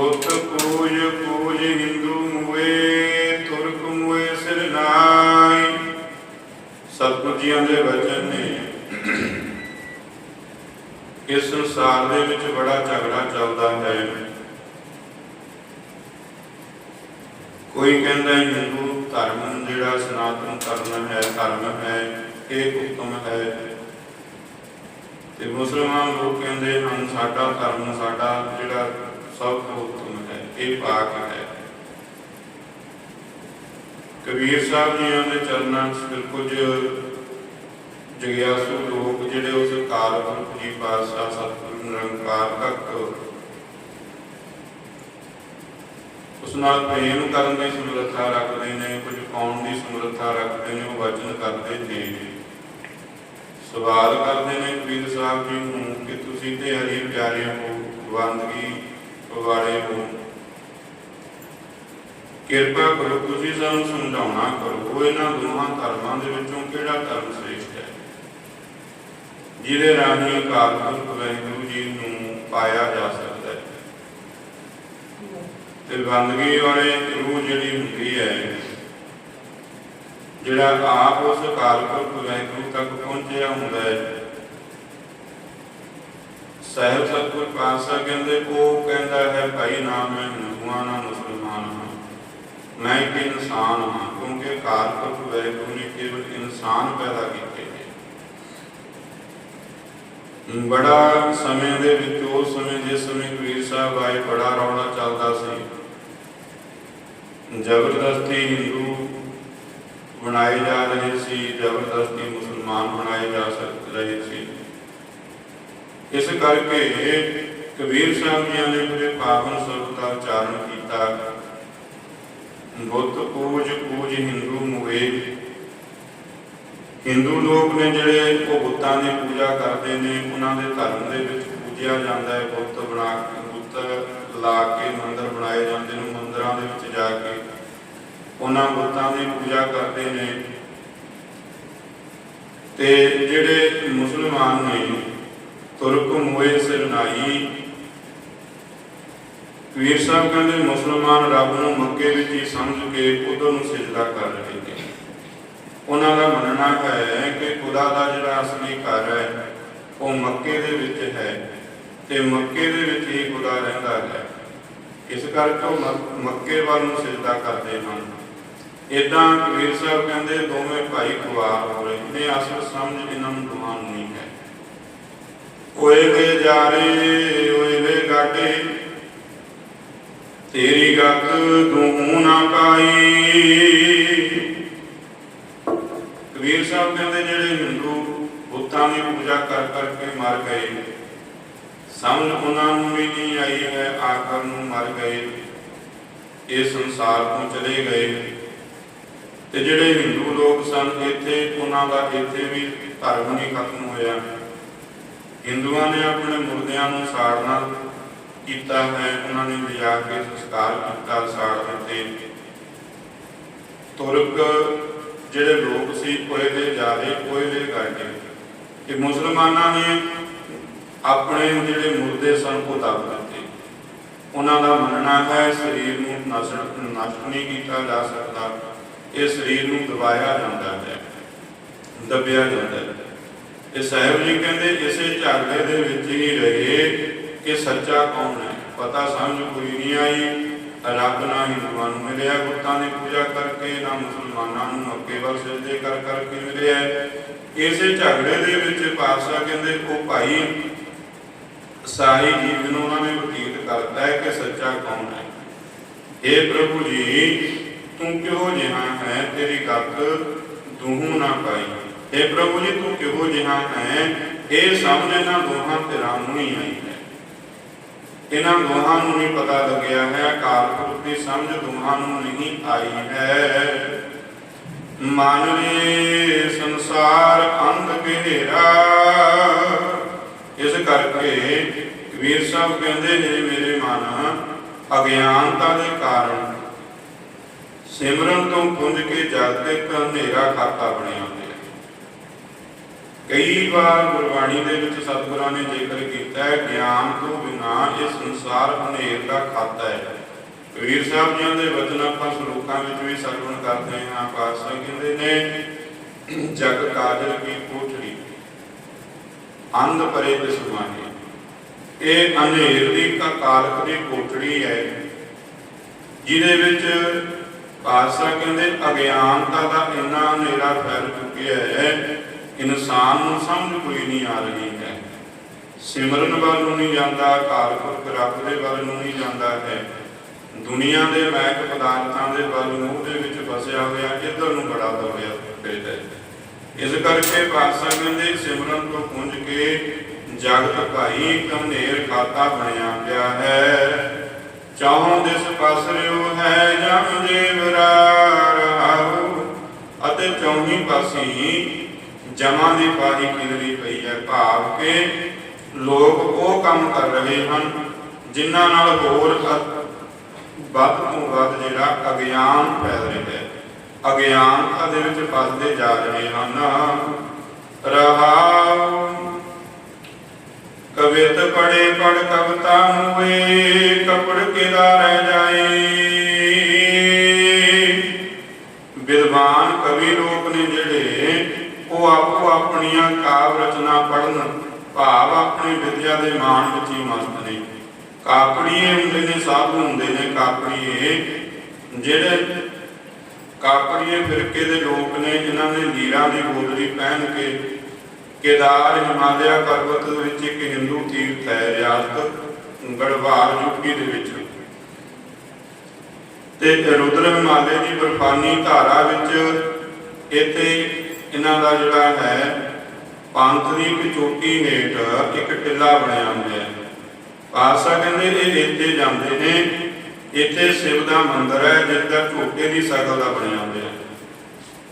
ਬੁੱਤ ਪੂਜ ਪੂਜ ਹਿੰਦੂ ਮੁਏ, ਤੁਰਕ ਮੁਏ ਸਿਰ ਨਾਈ ਸਤਿਗੁਰ ਜੀਆਂ ਦੇ ਵਚਨ ਨੇ। ਇਸ ਸੰਸਾਰ ਦੇ ਵਿੱਚ ਬੜਾ ਝਗੜਾ ਚੱਲਦਾ ਹੈ। ਕੋਈ ਕਹਿੰਦਾ ਹਿੰਦੂ ਧਰਮ ਜਿਹੜਾ ਸਨਾਤਨ ਧਰਮ ਹੈ ਧਰਮ ਹੈ, ਇਹ ਉੱਤਮ ਹੈ। ਤੇ ਮੁਸਲਮਾਨ ਲੋਕ ਕਹਿੰਦੇ ਹਨ, ਸਾਡਾ ਧਰਮ, ਸਾਡਾ ਜਿਹੜਾ ਸਭ ਤੋਂ ਉੱਤਮ ਹੈ, ਇਹ ਪਾਕ ਹੈ। ਕਬੀਰ ਸਾਹਿਬ ਜੀਆਂ ਦੇ ਚਰਨਾਂ 'ਚ ਕੁਝ ਜਗਿਆਸੂ ਲੋਕ ਜਿਹੜੇ ਉਸ ਕਾਲ ਪੁਰਖ ਜੀ ਪਾਤਸ਼ਾਹ ਸਤਿਗੁਰੂ ਨਿਰੰਕਾਰ ਤੱਕ ਉਸ ਨਾਲ ਪ੍ਰੇਮ ਕਰਨ ਦੀ ਸਮਰੱਥਾ ਰੱਖਦੇ ਨੇ, ਕੁਝ ਪਾਉਣ ਦੀ ਸਮਰੱਥਾ ਰੱਖਦੇ ਨੇ, ਉਹ ਵਚਨ ਕਰਦੇ ਨੇ। ਸਵਾਲ ਕਰਦੇ ਨੇ ਕਬੀਰ ਸਾਹਿਬ ਜੀ ਨੂੰ ਕਿ ਤੁਸੀਂ ਤੇ ਹਰੀ ਪਿਆਰੇ ਹੋ ਬੰਦਗੀ ਵਾਲੇ ਹੋ। ਕਿਰਪਾ ਕਰੋ, ਤੁਸੀਂ ਸਾਨੂੰ ਸਮਝਾਉਣਾ ਕਰੋ ਇਹਨਾਂ ਦੋਹਾਂ ਧਰਮਾਂ ਦੇ ਵਿੱਚੋਂ ਕਿਹੜਾ ਧਰਮ ਸ੍ਰੇਸ਼ਟ ਹੈ? ਜਿਹਦੇ ਰਾਹੀਂ ਅਕਾਲ ਪੁਰਖ ਵਾਹਿਗੁਰੂ ਜੀ ਨੂੰ ਪਾਇਆ ਜਾ ਸਕਦਾ ਹੈ। ਤੇ ਬੰਦਗੀ ਵਾਲੇ ਰੂਹ ਜਿਹੜੀ ਹੁੰਦੀ ਹੈ, ਜਿਹੜਾ ਆਪ ਉਸ ਅਕਾਲ ਪੁਰਖ ਵਾਹਿਗੁਰੂ ਤੱਕ ਪਹੁੰਚਿਆ ਹੁੰਦਾ ਹੈ, ਸਹਿਬ ਸਤਿਗੁਰ ਪਾਤਸ਼ਾਹ ਕਹਿੰਦੇ, ਉਹ ਕਹਿੰਦਾ ਹੈ, ਭਾਈ ਨਾ ਮੈਂ ਹਿੰਦੂਆਂ ਨਾ ਮੁਸਲਮਾਨ ਹਾਂ। ਮੈਂ ਇੱਕ ਇਨਸਾਨ ਹਾਂ, ਕਿਉਂਕਿ ਅਕਾਲ ਪੁਰਖ ਨੇ ਕੇਵਲ ਇਨਸਾਨ ਪੈਦਾ ਕੀਤੇ ਨੇ। ਬੜਾ ਸਮੇਂ ਦੇ ਵਿੱਚ ਉਸ ਸਮੇਂ ਜਿਸ ਸਮੇਂ ਕਬੀਰ ਸਾਹਿਬ ਆਏ, ਬੜਾ ਰੌਲਾ ਚੱਲਦਾ ਸੀ। ਜ਼ਬਰਦਸਤੀ ਹਿੰਦੂ ਬਣਾਏ ਜਾ ਰਹੇ ਸੀ, ਜ਼ਬਰਦਸਤੀ ਮੁਸਲਮਾਨ ਬਣਾਏ ਜਾ ਸਕ, ਰਹੇ ਸੀ। ਇਸ ਕਰਕੇ ਕਬੀਰ ਸਾਹਿਬ ਜੀ ਨੇ ਪੂਰੇ ਪਾਵਨ ਸ਼ਬਦ ਦਾ ਉਚਾਰਨ ਕੀਤਾ। ਬੁੱਤ ਪੂਜ ਪੂਜ ਹਿੰਦੂ ਮੁਏ ਹਿੰਦੂ ਲੋਕ ਨੇ ਜਿਹੜੇ ਉਹ ਬੁੱਤਾਂ ਦੀ ਪੂਜਾ ਕਰਦੇ ਨੇ, ਉਹਨਾਂ ਦੇ ਧਰਮ ਦੇ ਵਿੱਚ ਪੂਜਿਆ ਜਾਂਦਾ ਹੈ। ਬੁੱਤ ਬਣਾ ਕੇ, ਬੁੱਤ ਲਾ ਕੇ ਮੰਦਰ ਬਣਾਏ ਜਾਂਦੇ ਨੇ, ਮੰਦਰਾਂ ਦੇ ਵਿੱਚ ਜਾ ਕੇ। ਉਹਨਾਂ ਬੁੱਤਾਂ ਦੀ ਪੂਜਾ ਕਰਦੇ ਨੇ। ਤੇ ਜਿਹੜੇ ਮੁਸਲਮਾਨ ਨੇ, ਤੁਰਕ ਮੋਏ ਸਰਨਾਈ ਵੀਰ ਸਾਹਿਬ ਕਹਿੰਦੇ, ਮੁਸਲਮਾਨ ਰੱਬ ਨੂੰ ਮੱਕੇ ਵਿੱਚ ਹੀ ਸਮਝ ਕੇ ਉਦੋਂ ਨੂੰ ਸਜਦਾ ਕਰ ਰਹੇ ਨੇ। ਉਹਨਾਂ ਦਾ ਮੰਨਣਾ ਹੈ ਕਿ ਖੁਦਾ ਦਾ ਜਿਹੜਾ ਅਸਲੀ ਘਰ ਹੈ, ਉਹ ਮੱਕੇ ਦੇ ਵਿੱਚ ਹੈ ਤੇ ਮੱਕੇ ਦੇ ਵਿੱਚ ਹੀ ਖੁਦਾ ਰਹਿੰਦਾ ਹੈ। ਇਸ ਕਰਕੇ ਉਹ ਮੱਕੇ ਵੱਲ ਨੂੰ ਸਜਦਾ ਕਰਦੇ ਹਨ। ਇਦਾਂ ਕਬੀਰ ਸਾਹਿਬ ਕਹਿੰਦੇ, ਦੋਵੇਂ ਭਾਈ ਖੁਆਰ ਹੋ ਰਹੇ ਨੇ, ਅਸਲ ਸਮਝ ਇਹਨਾਂ ਨੂੰ ਦੋਵਾਂ ਨਹੀਂ ਹੈ। ਓਏ ਵੇ ਜਾਰੇ, ਓਏ ਵੇ ਗਾਟੇ ਤੇਰੀ ਗੱਤ ਤੂੰ ਨਾ ਪਾਈ। ਕਬੀਰ ਸਾਹਿਬ ਕਹਿੰਦੇ ਜਿਹੜੇ ਹਿੰਦੂ ਬੁੱਤਾਂ ਦੀ ਪੂਜਾ ਕਰ ਕਰਕੇ ਮਰ ਗਏ, ਸਮਝ ਉਹਨਾਂ ਨੂੰ ਵੀ ਨਹੀਂ ਆਈ ਹੈ ਆਖਰ ਨੂੰ ਮਰ ਗਏ। ਇਹ ਸੰਸਾਰ ਤੋਂ ਚਲੇ ਗਏ। ਤੇ ਜਿਹੜੇ ਹਿੰਦੂ ਲੋਕ ਸਨ, ਇੱਥੇ ਉਹਨਾਂ ਦਾ ਇੱਥੇ ਵੀ ਧਰਮ ਨਹੀਂ ਖਤਮ ਹੋਇਆ। ਹਿੰਦੂਆਂ ਨੇ ਆਪਣੇ ਮੁਰਦਿਆਂ ਨੂੰ ਸਾੜਨਾ ਕੀਤਾ ਹੈ, ਉਹਨਾਂ ਨੇ ਲਿਜਾ ਕੇ ਸੰਸਕਾਰ ਕੀਤਾ ਸਾੜ ਦਿੱਤੇ। ਤੁਰਕ ਜਿਹੜੇ ਲੋਕ ਸੀ ਕੋਇਲੇ ਜਾਦੇ ਕੋਇਲੇ ਗਾਡੇ ਕਿ ਮੁਸਲਮਾਨਾਂ ਨੇ ਆਪਣੇ ਜਿਹੜੇ ਮੁਰਦੇ ਸਨ, ਉਹ ਦੱਬ ਦਿੱਤੇ। ਉਹਨਾਂ ਦਾ ਮੰਨਣਾ ਹੈ, ਸਰੀਰ ਨੂੰ ਨਸ਼ਟ ਨਸ਼ਟ ਨਹੀਂ ਕੀਤਾ ਜਾ ਸਕਦਾ। ਇਹ ਸਰੀਰ ਨੂੰ ਦਬਾਇਆ ਜਾਂਦਾ ਹੈ, ਦਬਿਆ ਜਾਂਦਾ ਹੈ। ਇਹ ਸਾਹਿਬ ਜੀ ਕਹਿੰਦੇ, ਇਸੇ ਝਗੜੇ ਦੇ ਵਿੱਚ ਹੀ ਰਹੇ ਕਿ ਸੱਚਾ ਕੌਣ ਹੈ? ਪਤਾ ਸਮਝ ਕੋਈ ਨਹੀਂ ਆਈ। ਰੱਬ ਨਾ ਹਿੰਦੂਆਂ ਨੂੰ ਮਿਲਿਆ ਬੁੱਤਾਂ ਦੀ ਪੂਜਾ ਕਰਕੇ, ਨਾ ਮੁਸਲਮਾਨਾਂ ਨੂੰ ਮੱਕੇ ਵੱਲ ਸਜਦੇ ਕਰ ਕਰਕੇ ਮਿਲਿਆ ਇਸੇ ਝਗੜੇ ਦੇ ਵਿੱਚ ਪਾਤਸ਼ਾਹ ਕਹਿੰਦੇ, ਉਹ ਭਾਈ, ਸਾਰੀ ਜੀਵਨ ਉਹਨਾਂ ਨੇ ਬਤੀਤ ਕਰਦਾ ਹੈ ਕਿ ਸੱਚਾ ਕੌਣ ਹੈ? ਇਹ ਪ੍ਰਭੂ ਜੀ, ਤੂੰ ਕਿਹੋ ਜਿਹਾ ਹੈ? ਤੇਰੀ ਗੱਤ ਦੂਹੂ ਨਾ ਪਾਈ। ਇਹ ਪ੍ਰਭੂ ਜੀ, ਤੂੰ ਕਿਹੋ ਜਿਹਾ ਹੈ? ਇਹ ਸਮਝ ਇਹਨਾਂ ਦੋਹਾਂ ਧਿਰਾਂ ਨੂੰ ਹੀ ਆਈ ਇਹਨਾਂ ਦੋਹਾਂ ਨੂੰ ਨਹੀਂ ਪਤਾ ਲੱਗਿਆ ਹੈ ਅਕਾਲ ਦੀ ਸਮਝ ਦੋਹਾਂ ਨੂੰ ਨਹੀਂ ਆਈ ਹੈ। ਮਨ ਸੰਸਾਰ ਅੰਧ ਘੇਰਾ ਇਸ ਕਰਕੇ ਕਬੀਰ ਸਾਹਿਬ ਕਹਿੰਦੇ ਨੇ, ਮੇਰੇ ਮਨ ਅਗਿਆਨਤਾ ਦੇ ਕਾਰਨ ਸਿਮਰਨ ਤੋਂ ਪੁੰਜ ਕੇ ਜਦ ਤੱਕ ਹਨੇਰਾ ਖਾਤਾ ਬਣਿਆ। ਕਈ ਵਾਰ ਗੁਰਬਾਣੀ ਦੇ ਵਿੱਚ ਸਤਿਗੁਰਾਂ ਨੇ ਜ਼ਿਕਰ ਕੀਤਾ ਹੈ ਗਿਆਨ ਤੋਂ ਬਿਨਾ ਇਹ ਸੰਸਾਰ ਹਨੇਰ ਦਾ ਖਾਤਾ ਹੈ। ਕਬੀਰ ਸਾਹਿਬ ਜੀ ਦੇ ਵਚਨ ਆਪਾਂ ਸ਼ਲੋਕਾਂ ਵਿੱਚ ਵੀ ਸਰਵਣ ਕਰਦੇ ਹਾਂ। ਪਾਤਸ਼ਾਹ ਕਹਿੰਦੇ ਨੇ, ਜਗ ਕਾਜਲ ਕੀ ਕੋਠੜੀ, ਅੰਧ ਪਰੇ ਦਿਸਮਾਨੀ ਇਹ ਹਨੇਰ ਦੀ ਕਾਲਕ ਦੀ ਕੋਠੜੀ ਹੈ। ਜਿਹਦੇ ਵਿੱਚ ਪਾਤਸ਼ਾਹ ਕਹਿੰਦੇ, ਅਗਿਆਨਤਾ ਦਾ ਇੰਨਾ ਹਨੇਰਾ ਫੈਲ ਚੁੱਕਿਆ ਹੈ ਇਨਸਾਨ ਨੂੰ ਸਮਝ ਕੋਈ ਨਹੀਂ ਆ ਰਹੀ ਹੈ। ਸਿਮਰਨ ਵੱਲ ਨੂੰ ਨਹੀਂ ਜਾਂਦਾ ਕਾਲਪੁਰਖ ਰੱਬ ਦੇ ਵੱਲ ਨੂੰ ਨਹੀਂ ਜਾਂਦਾ ਹੈ। ਦੁਨੀਆ ਦੇ ਮਹਿਕ ਪਦਾਰਥਾਂ ਦੇ ਵੱਲ ਨੂੰ ਦੇ ਵਿੱਚ ਫਸਿਆ ਹੋਇਆ, ਇੱਧਰ ਨੂੰ ਬੜਾ ਦੌੜਿਆ ਫਿਰਦਾ ਇਸ ਕਰਕੇ ਪਾਤਸ਼ਾਹ ਕਹਿੰਦੇ, ਸਿਮਰਨ ਤੋਂ ਪੁੰਜ ਕੇ ਜਗਤ ਭਾਈ ਕਮਨੇਰ ਖਾਤਾ ਬਣਿਆ ਪਿਆ ਹੈ। ਚਾਹੋਂ ਦਿਸ ਪਾਸਰਿਓ ਹੈ, ਜਮ ਜੀਵਰਾ ਰਹਾਉ ਅਤੇ ਚੌਹੀ ਪਾਸੀ ਜਮਾਂ ਦੀ ਪਾਹੀ ਕਿਦਰੀ ਪਈ ਹੈ? ਭਾਵ ਕਿ ਲੋਕ ਉਹ ਕੰਮ ਕਰ ਰਹੇ ਹਨ ਜਿਨ੍ਹਾਂ ਨਾਲ ਹੋਰ ਵੱਧ ਤੋਂ ਵੱਧ ਜਿਹੜਾ ਅਗਿਆਨ ਫੈਲ ਰਿਹਾ ਹੈ। ਅਗਿਆਨਤਾ ਦੇ ਵਿੱਚ ਫਸਦੇ ਜਾ ਰਹੇ ਹਨ। ਰਹਾਉ ਕਵਿਤ ਪੜੇ ਪੜ ਕਵਤਾ ਹੋਏ ਕਪੜ ਕਿਦਾ ਰਹਿ ਜਾਏ। ਵਿਦਵਾਨ ਕਵੀ ਲੋਕ ਨੇ ਜਿਹੜੇ ਉਹ ਆਪੋ ਆਪਣੀਆਂ ਕਾਵ ਰਚਨਾ ਪੜਨ ਭਾਵ ਆਪਣੀ ਵਿਦਿਆ ਦੇ ਮਾਣ ਵਿੱਚ ਹੀ ਮਸਤ ਨੇ। ਕਾਪੜੀਏ ਹੁੰਦੇ ਨੇ, ਸਾਧੂ ਹੁੰਦੇ ਨੇ ਕਾਪੜੀਏ। ਜਿਹੜੇ ਕਾਪੜੀਏ ਫਿਰਕੇ ਦੇ ਲੋਕ ਨੇ, ਜਿਨ੍ਹਾਂ ਨੇ ਲੀਰਾਂ ਦੀ ਗੋਦੜੀ ਪਹਿਨ ਕੇ ਕੇਦਾਰ ਹਿਮਾਲਿਆ ਪਰਬਤ ਦੇ ਵਿੱਚ ਇੱਕ ਹਿੰਦੂ ਤੀਰਥ ਹੈ, ਰਿਆਸਤ ਗੜਵਾਲ ਯੂਪੀ ਦੇ ਵਿੱਚ। ਤੇ ਰੁਦਰ ਹਿਮਾਲੇ ਦੀ ਬਰਫਾਨੀ ਧਾਰਾ ਵਿੱਚ ਇੱਥੇ ਇਹਨਾਂ ਦਾ ਜਿਹੜਾ ਹੈ ਪੰਥ ਦੀ ਇੱਕ ਹੇਠ ਇੱਕ ਟਿੱਲਾ ਬਣਿਆ ਹੋਇਆ ਹੈ। ਪਾਸਾ ਕਹਿੰਦੇ ਇਹ ਇੱਥੇ ਜਾਂਦੇ ਨੇ, ਇੱਥੇ ਸ਼ਿਵ ਦਾ ਮੰਦਿਰ ਹੈ, ਜਿਸ ਦਾ ਝੋਟੇ ਦੀ ਸ਼ਕਲ ਦਾ ਬਣਿਆ ਹੋਇਆ ਹੈ।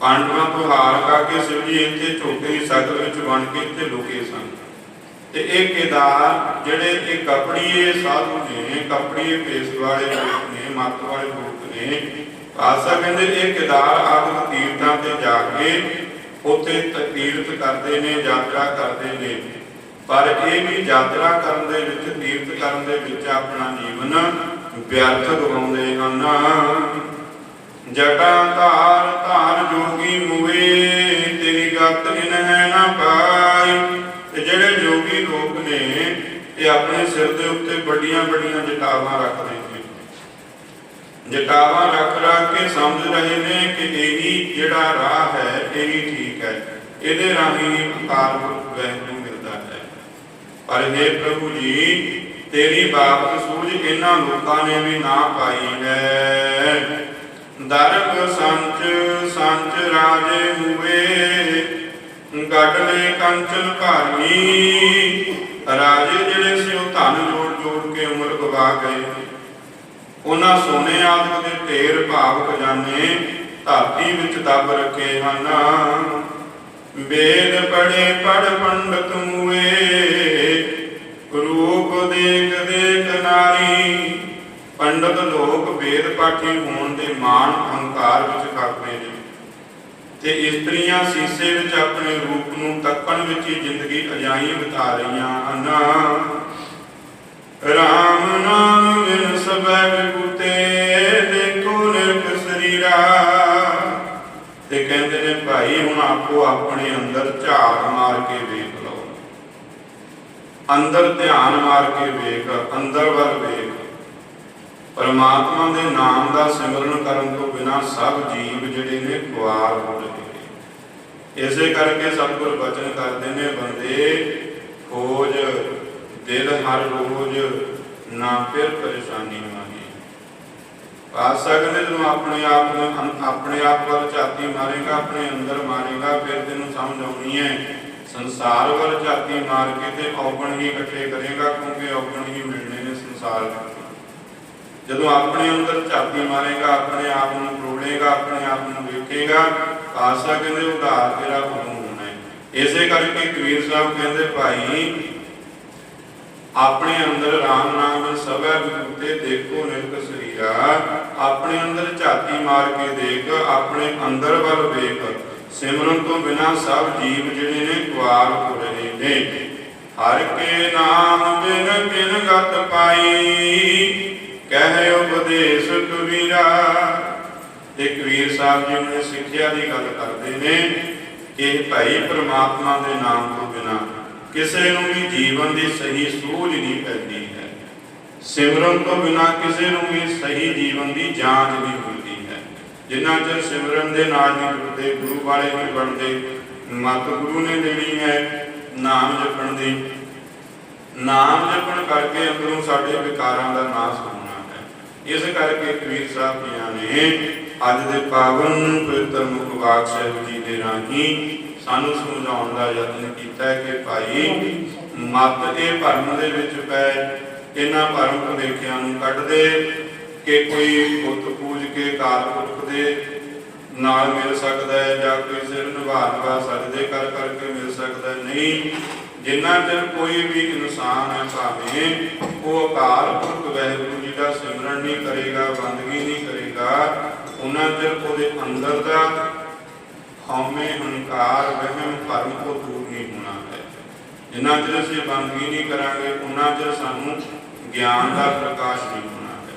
ਪਾਂਡਵਾਂ ਤੋਂ ਹਾਰ ਖਾ ਕੇ ਸ਼ਿਵ ਜੀ ਇੱਥੇ ਝੋਟੇ ਦੀ ਸ਼ਕਲ ਵਿੱਚ ਬਣ ਕੇ ਇੱਥੇ ਲੁਕੇ ਸਨ। ਤੇ ਇਹ ਕੇਦਾਰ ਜਿਹੜੇ ਇਹ ਕਪੜੀਏ ਸਾਧੂ ਨੇ, ਕਪੜੀਏ ਪੇਸ ਵਾਲੇ ਲੋਕ ਨੇ, ਮੱਤ ਵਾਲੇ ਲੋਕ ਨੇ ਆਸਾ ਕਹਿੰਦੇ ਇਹ ਕੇਦਾਰ ਆਦਿ ਤੀਰਥਾਂ ਤੇ ਜਾ ਕੇ ਉੱਥੇ ਤੀਰਥ ਕਰਦੇ ਨੇ, ਯਾਤਰਾ ਕਰਦੇ ਨੇ। ਪਰ ਇਹ ਵੀ ਯਾਤਰਾ ਕਰਨ ਦੇ ਵਿੱਚ, ਤੀਰਥ ਕਰਨ ਦੇ ਵਿੱਚ ਆਪਣਾ ਜੀਵਨ ਵਿਅਰਥ ਗਵਾਉਂਦੇ ਹਨ। ਜਟਾ ਧਾਰ ਧਾਰ ਜੋਗੀ ਮੁਵੇ, ਤੇਰੀ ਗਤ ਇਨ ਹੈ ਨਾ ਪਾਈ। ਤੇ ਜਿਹੜੇ ਜੋਗੀ ਲੋਕ ਨੇ, ਇਹ ਆਪਣੇ ਸਿਰ ਦੇ ਉੱਤੇ ਵੱਡੀਆਂ ਵੱਡੀਆਂ ਜਟਾਵਾਂ ਰੱਖਦੇ ਨੇ। ਜਟਾਵਾਂ ਰੱਖ ਰੱਖ ਕੇ ਸਮਝ ਰਹੇ ਨੇ ਕਿ ਇਹੀ ਜਿਹੜਾ ਰਾਹ ਹੈ, ਇਹੀ ਠੀਕ ਇਹਦੇ ਰਾਹੀਂ ਅਕਾਲ ਪੁਰਖ ਵੈਗੁਰੂ ਮਿਲਦਾ ਹੈ। ਪਰ हे ਪ੍ਰਭੂ ਜੀ, ਤੇਰੀ ਬਾਤ ਸੂਝ ਇਹਨਾਂ ਲੋਕਾਂ ਨੇ ਵੀ ਨਾ ਪਾਈ ਹੈ। ਦਰਗ ਸੰਚ ਸੰਚ ਰਾਜੇ ਹੁਏ ਗੱਡਲੇ ਕੰਚਨ ਭਾਰੀ। ਰਾਜੇ ਜਿਹੜੇ ਸੀ ਉਹ ਧਨ ਜੋੜ ਜੋੜ ਕੇ ਉਮਰ ਗਵਾ ਗਏ। ਉਹਨਾਂ ਸੋਨੇ ਆਦਿਕ ਦੇ ਢੇਰ ਭਾਵ ਖਜ਼ਾਨੇ ਧਰਤੀ ਵਿੱਚ ਦੱਬ ਰੱਖੇ ਹਨ। ਵੇਦ ਪੜੇ ਪੜ ਪੰਡਤ ਮੂਏ। ਰੂਪ ਦੇਖ ਦੇਖ ਨਾਰੀ। ਪੰਡਤ ਲੋਕ ਵੇਦ ਪਾਠੀ ਹੋਣ ਦੇ ਮਾਣ ਅਹੰਕਾਰ ਵਿੱਚ ਖਾਪੇ ਨੇ। ਤੇ ਇਸਤਰੀਆਂ ਸੀਸੇ ਵਿੱਚ ਆਪਣੇ ਰੂਪ ਨੂੰ ਤੱਕਣ ਵਿੱਚ ਹੀ ਜ਼ਿੰਦਗੀ ਅਜਾਈ ਬਿਤਾ ਰਹੀਆਂ ਹਨ। ਰਾਮ ਨਾਮ ਬਿਨ ਸਬੈ ਵਿਭੂਤੇ। ਕਹਿੰਦੇ, ਭਾਈ, ਹੁਣ ਆਪੋ ਆਪਣੇ ਅੰਦਰ ਝਾਕ ਮਾਰ ਕੇ ਵੇਖ ਲਓ। ਅੰਦਰ ਧਿਆਨ ਮਾਰ ਕੇ ਵੇਖ, ਅੰਦਰ ਵੱਲ ਵੇਖ। ਪਰਮਾਤਮਾ ਦੇ ਨਾਮ ਦਾ ਸਿਮਰਨ ਕਰਨ ਤੋਂ ਬਿਨਾ ਸਭ ਜੀਵ ਜਿਹੜੇ ਨੇ ਖੁਆਰ ਹੋ ਰਹੇ ਇਸੇ ਕਰਕੇ ਸਤਿਗੁਰ ਬਚਨ ਕਰਦੇ ਨੇ, ਬੰਦੇ, ਖੋਜ, ਦਿਲ ਹਰ ਰੋਜ਼ ਨਾ ਫਿਰ ਪਰੇਸ਼ਾਨੀ ਮਾਹੀ ਕਹਿੰਦੇ ਜਦੋਂ ਆਪਣੇ ਆਪ ਨੂੰ ਆਪਣੇ ਆਪ ਵੱਲ ਝਾਤੀ ਮਾਰੇਗਾ, ਆਪਣੇ ਅੰਦਰ ਮਾਰੇਗਾ, ਫਿਰ ਤੈਨੂੰ ਸਮਝ ਆਉਣੀ ਹੈ। ਸੰਸਾਰ ਵੱਲ ਝਾਤੀ ਮਾਰ ਕੇ ਤੇ ਔਗਣ ਹੀ ਇਕੱਠੇ ਕਰੇਗਾ, ਕਿਉਂਕਿ ਔਗਣ ਹੀ ਮਿਲਣੇ ਨੇ ਸੰਸਾਰ ਵਿੱਚ। ਜਦੋਂ ਆਪਣੇ ਅੰਦਰ ਝਾਤੀ ਮਾਰੇਗਾ, ਆਪਣੇ ਆਪ ਨੂੰ ਫਰੋੜੇਗਾ ਆਪਣੇ ਆਪ ਨੂੰ ਵੇਖੇਗਾ ਆਸਾ ਕਹਿੰਦੇ ਉਧਾਰ ਤੇਰਾ ਕਦੋਂ ਹੋਣਾ ਹੈ ਇਸੇ ਕਰਕੇ ਕਬੀਰ ਸਾਹਿਬ ਕਹਿੰਦੇ, ਭਾਈ ਆਪਣੇ ਅੰਦਰ ਰਾਮ ਨਾਮ ਦੇ ਸਭੈ ਵਿਭੂਤੇ ਦੇਖੋ ਨਿਰਕ ਸਰੀਰਾ। ਆਪਣੇ ਅੰਦਰ ਝਾਤੀ ਮਾਰ ਕੇ ਦੇਖ, ਆਪਣੇ ਅੰਦਰ ਵੱਲ ਵੇਖ। ਸਿਮਰਨ ਤੋਂ ਬਿਨਾ ਸਭ ਜੀਵ ਜਿਹੜੇ ਨੇ ਕੁਆਰ ਹੋ ਰਹੇ ਨੇ। ਹਰ ਕੇ ਨਾਮ ਬਿਨ ਕਿਨ ਗਤ ਪਾਈ, ਕਹਿ ਉਪਦੇਸ਼ ਕਬੀਰਾ। ਤੇ ਕਬੀਰ ਸਾਹਿਬ ਜੀ ਨੇ ਸਿੱਖਿਆ ਦੀ ਗੱਲ ਕਰਦੇ ਨੇ ਕਿ ਭਾਈ ਪ੍ਰਮਾਤਮਾ ਦੇ ਨਾਮ ਤੋਂ ਬਿਨਾ ਕਿਸੇ ਨੂੰ ਵੀ ਜੀਵਨ ਦੀ ਸਹੀ ਸੂਝ ਨਹੀਂ ਪੈਂਦੀ ਹੈ। ਸਿਮਰਨ ਤੋਂ ਬਿਨਾ ਕਿਸੇ ਨੂੰ ਵੀ ਸਹੀ ਜੀਵਨ ਦੀ ਜਾਂਚ ਨਹੀਂ ਹੁੰਦੀ ਹੈ। ਜਿੰਨਾ ਚਿਰ ਸਿਮਰਨ ਦੇ ਨਾਲ ਨਹੀਂ ਜੁੜਦੇ ਗੁਰੂ ਵਾਲੇ ਨਹੀਂ ਬਣਦੇ ਮਤ ਗੁਰੂ ਨੇ ਦੇਣੀ ਹੈ ਨਾਮ ਜਪਣ ਦੀ। ਨਾਮ ਜਪਣ ਕਰਕੇ ਅੰਦਰੋਂ ਸਾਡੇ ਵਿਕਾਰਾਂ ਦਾ ਨਾਸ਼ ਹੋਣਾ ਹੈ। ਇਸ ਕਰਕੇ ਕਬੀਰ ਸਾਹਿਬ ਜੀਆਂ ਨੇ ਅੱਜ ਦੇ ਪਾਵਨ ਪਵਿੱਤਰ ਮੁਖ ਵਾਕ ਸਾਹਿਬ ਜੀ ਦੇ ਰਾਹੀਂ ਸਾਨੂੰ ਸਮਝਾਉਣ ਦਾ ਯਤਨ ਕੀਤਾ ਕਿ ਭਾਈ ਮਤ ਇਹ ਭਰਮ ਦੇ ਵਿੱਚ ਪੈ, ਇਹਨਾਂ ਭਰਮ ਭੁਲੇਖਿਆਂ ਨੂੰ ਕੱਢ ਦੇ, ਕਿ ਕੋਈ ਬੁੱਤ ਪੂਜ ਕੇ ਕਾਲ ਦੇ ਨਾਲ ਮਿਲ ਸਕਦਾ ਹੈ ਜਾਂ ਕੋਈ ਸਿਰ ਨਿਭਾ ਨਿਭਾ ਸਜਦੇ ਕਰ ਕਰਕੇ ਮਿਲ ਸਕਦਾ ਹੈ। ਨਹੀਂ, ਜਿੰਨਾ ਚਿਰ ਕੋਈ ਵੀ ਇਨਸਾਨ ਹੈ ਭਾਵੇਂ ਉਹ ਅਕਾਲ ਪੁਰਖ ਵਾਹਿਗੁਰੂ ਜੀ ਦਾ ਸਿਮਰਨ ਨਹੀਂ ਕਰੇਗਾ ਬੰਦਗੀ ਨਹੀਂ ਕਰੇਗਾ, ਉਹਨਾਂ ਚਿਰ ਉਹਦੇ ਅੰਦਰ ਦਾ ਹਉਮੈ ਹੰਕਾਰ ਵਹਿਮ ਭਰਮ ਤੋਂ ਦੂਰ ਨਹੀਂ ਹੋਣਾ ਹੈ। ਜਿੰਨਾ ਚਿਰ ਅਸੀਂ ਬੰਦਗੀ ਨਹੀਂ ਕਰਾਂਗੇ ਉਹਨਾਂ ਚਿਰ ਸਾਨੂੰ ਗਿਆਨ ਦਾ ਪ੍ਰਕਾਸ਼ ਨਹੀਂ ਹੋਣਾ ਹੈ।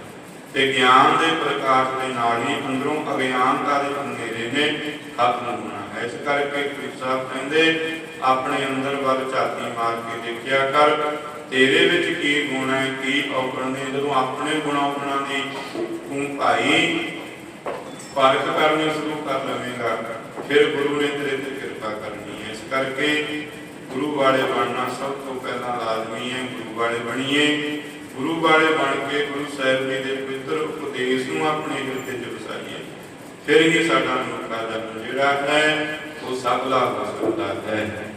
ਤੇ ਗਿਆਨ ਦੇ ਪ੍ਰਕਾਸ਼ ਦੇ ਨਾਲ ਹੀ ਅੰਦਰੋਂ ਅਗਿਆਨਤਾ ਦੇ ਅੰਧੇਰੇ ਨੇ ਖਤਮ ਹੋਣਾ ਹੈ। ਇਸ ਕਰਕੇ ਕ੍ਰਿਸ਼ਨ ਸਾਹਿਬ ਕਹਿੰਦੇ, ਆਪਣੇ ਅੰਦਰ ਵੱਲ ਝਾਤੀ ਮਾਰ ਕੇ ਦੇਖਿਆ ਕਰ, ਤੇਰੇ ਵਿੱਚ ਕੀ ਗੁਣ ਹੈ, ਕੀ ਔਗਣ ਨੇ? ਜਦੋਂ ਆਪਣੇ ਗੁਣਾਂ ਔਗਣਾਂ ਦੀ ਤੂੰ ਭਾਈ ਪਰਖ ਕਰਨੀ ਸ਼ੁਰੂ ਕਰ ਲਵੇਂਗਾ। ਫਿਰ ਗੁਰੂ ਨੇ ਤੇਰੇ ਤੇ ਕਿਰਪਾ ਕਰਨੀ ਹੈ। ਇਸ ਕਰਕੇ ਗੁਰੂ ਵਾਲੇ ਬਣਨਾ ਸਭ ਤੋਂ ਪਹਿਲਾਂ ਲਾਜ਼ਮੀ ਹੈ। ਗੁਰੂ ਵਾਲੇ ਬਣੀਏ। ਗੁਰੂ ਵਾਲੇ ਬਣ ਕੇ ਗੁਰੂ ਸਾਹਿਬ ਜੀ ਦੇ ਪਵਿੱਤਰ ਉਪਦੇਸ਼ ਨੂੰ ਆਪਣੇ ਹਿਰਦੇ 'ਚ ਵਸਾਈਏ ਫਿਰ ਹੀ ਸਾਡਾ ਮਨੁੱਖਾ ਜਨਮ ਜਿਹੜਾ ਹੈ, ਉਹ ਸਫਲਾ ਹੋ ਸਕਦਾ ਹੈ।